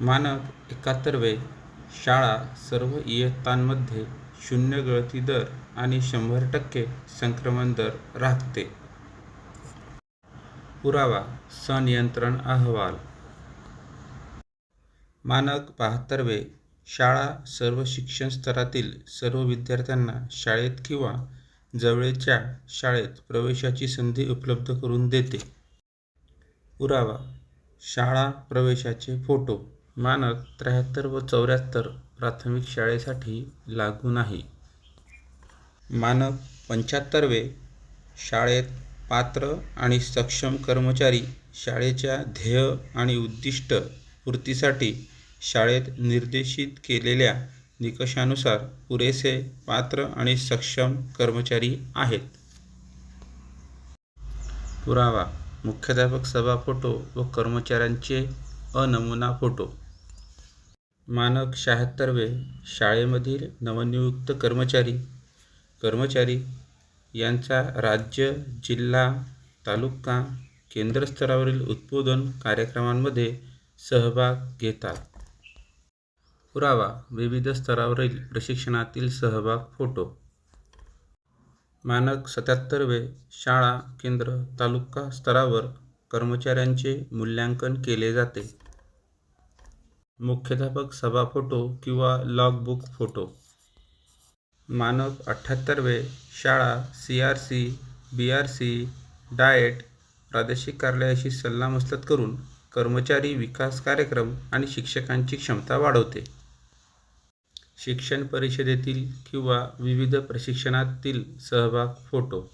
मानक एकाहत्तरवे शाळा सर्व इयत्तांमध्ये शून्य गळती दर आणि शंभर टक्के संक्रमण दर राखते पुरावा संनियंत्रण अहवाल. मानक बहात्तरवे शाळा सर्व शिक्षण स्तरातील सर्व विद्यार्थ्यांना शाळेत किंवा जवळच्या शाळेत प्रवेशाची संधी उपलब्ध करून देते. पुरावा शाळा प्रवेशाचे फोटो. मानक त्र्याहत्तर व चौऱ्याहत्तर प्राथमिक शाळेसाठी लागू नाही. मानक पंच्याहत्तरवे शाळेत पात्र आणि सक्षम कर्मचारी शाळेच्या ध्येय आणि उद्दिष्ट पूर्तीसाठी शाळेत निर्देशित केलेल्या निकषानुसार पुरेसे पात्र आणि सक्षम कर्मचारी आहेत. पुरावा मुख्याध्यापक सभा फोटो व कर्मचाऱ्यांचे अनमुना फोटो. मानक शहात्तरवे शाळेमधील नवनियुक्त कर्मचारी कर्मचारी यांचा राज्य जिल्हा तालुका केंद्रस्तरावरील स्तरावरील कार्यक्रमांमध्ये सहभाग घेतात. पुरावा विविध स्तरावरील प्रशिक्षणातील सहभाग फोटो. मानक सत्याहत्तरवे शाळा केंद्र तालुका स्तरावर कर्मचाऱ्यांचे मूल्यांकन केले जाते. मुख्याध्यापक सभा फोटो किंवा लॉगबुक फोटो. मानक अठ्ठ्याहत्तरवे शाळा C R C B R C DIET प्रादेशिक कार्यालयाशी सल्लामसलत करून कर्मचारी विकास कार्यक्रम आणि शिक्षकांची क्षमता वाढवते. शिक्षण परिषदेतील किंवा विविध प्रशिक्षणातील सहभाग फोटो.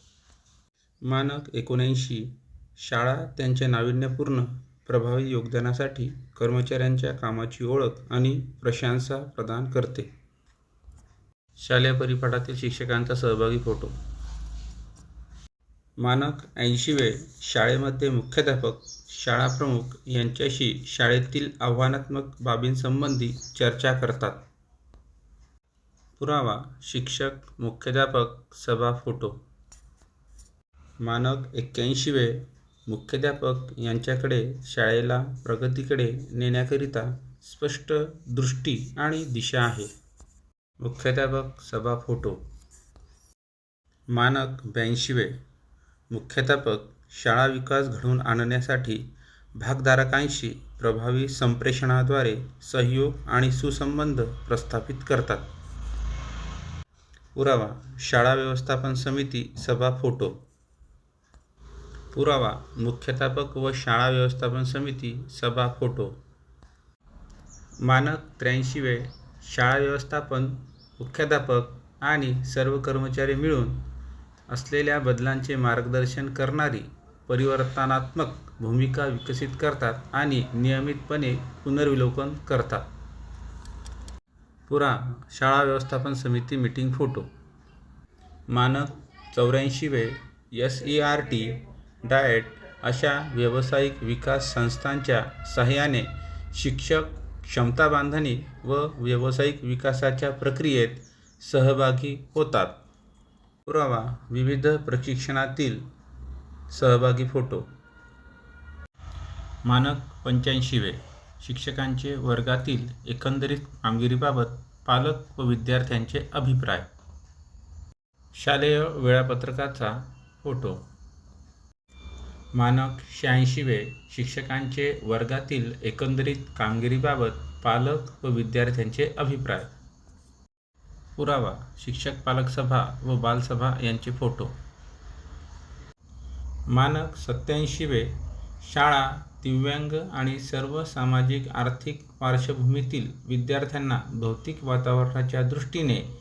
मानक एकोणऐंशी शाळा त्यांच्या नाविन्यपूर्ण प्रभावी योगदानासाठी कर्मचाऱ्यांच्या कामाची ओळख आणि प्रशंसा प्रदान करते. शालेय परिपाठातील शिक्षकांचा सहभागी फोटो. मानक ऐंशी वेळ शाळेमध्ये मुख्याध्यापक शाळा प्रमुख यांच्याशी शाळेतील आव्हानात्मक बाबींसंबंधी चर्चा करतात. पुरावा शिक्षक मुख्याध्यापक सभा फोटो. मानक एक्क्याऐंशीवे मुख्याध्यापक यांच्याकडे शाळेला प्रगतीकडे नेण्याकरिता स्पष्ट दृष्टी आणि दिशा आहे. मुख्याध्यापक सभा फोटो. मानक ब्याऐंशीवे. मुख्याध्यापक शाळा विकास घडवून आणण्यासाठी भागधारकांशी प्रभावी संप्रेषणाद्वारे सहयोग आणि सुसंबंध प्रस्थापित करतात. पुरावा शाळा व्यवस्थापन समिती सभा फोटो. पुरावा मुख्याध्यापक व शाळा व्यवस्थापन समिती सभा फोटो. मानक त्र्याऐंशीवे शाळा व्यवस्थापन मुख्याध्यापक आणि सर्व कर्मचारी मिळून असलेल्या बदलांचे मार्गदर्शन करणारी परिवर्तनात्मक भूमिका विकसित करतात आणि नियमितपणे पुनर्विलोकन करतात. पुरा शाळा व्यवस्थापन समिती मीटिंग फोटो. मानक चौऱ्याऐंशीवे S E R T DIET अशा व्यावसायिक विकास संस्थांच्या सहाय्याने शिक्षक क्षमता बांधणी व व्यावसायिक विकासाच्या प्रक्रियेत सहभागी होतात. पुरावा विविध प्रशिक्षणातील सहभागी फोटो. मानक पंच्याऐंशीवे. शिक्षकांचे वर्गातील एकंदरीत कामगिरीबाबत पालक व विद्यार्थ्यांचे अभिप्राय. शालेय वेळापत्रकाचा फोटो. मानक शहाऐंशीवे शिक्षकांचे वर्गातील एकंदरीत कामगिरीबाबत पालक व विद्यार्थ्यांचे अभिप्राय. पुरावा शिक्षक पालक सभा व बालसभा यांचे फोटो. मानक सत्याऐंशीवे शाळा दिव्यांग आणि सर्व सामाजिक आर्थिक पार्श्वभूमीतील विद्यार्थ्यांना भौतिक वातावरणाच्या दृष्टीने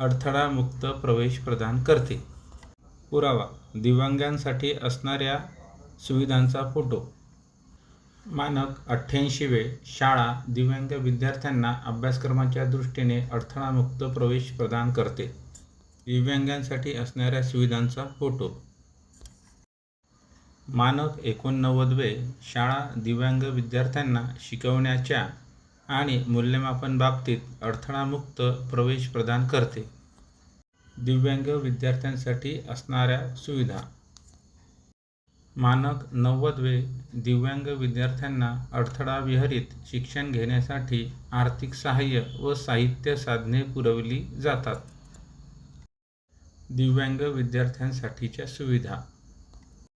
अडथळामुक्त प्रवेश प्रदान करते. पुरावा दिव्यांगांसाठी असणाऱ्या सुविधांचा फोटो. मानक अठ्ठ्याऐंशीवे शाळा दिव्यांग विद्यार्थ्यांना अभ्यासक्रमाच्या दृष्टीने अडथळामुक्त प्रवेश प्रदान करते. दिव्यांगांसाठी असणाऱ्या सुविधांचा फोटो. मानक एकोणनव्वदवे शाळा दिव्यांग विद्यार्थ्यांना शिकवण्याच्या आणि मूल्यमापन बाबतीत अडथळामुक्त प्रवेश प्रदान करते. दिव्यांग विद्यार्थ्यांसाठी असणाऱ्या सुविधा. मानक नव्वदवे दिव्यांग विद्यार्थ्यांना अडथळाविरहित शिक्षण घेण्यासाठी आर्थिक सहाय्य व साहित्य साधने पुरवली जातात. दिव्यांग विद्यार्थ्यांसाठीच्या सुविधा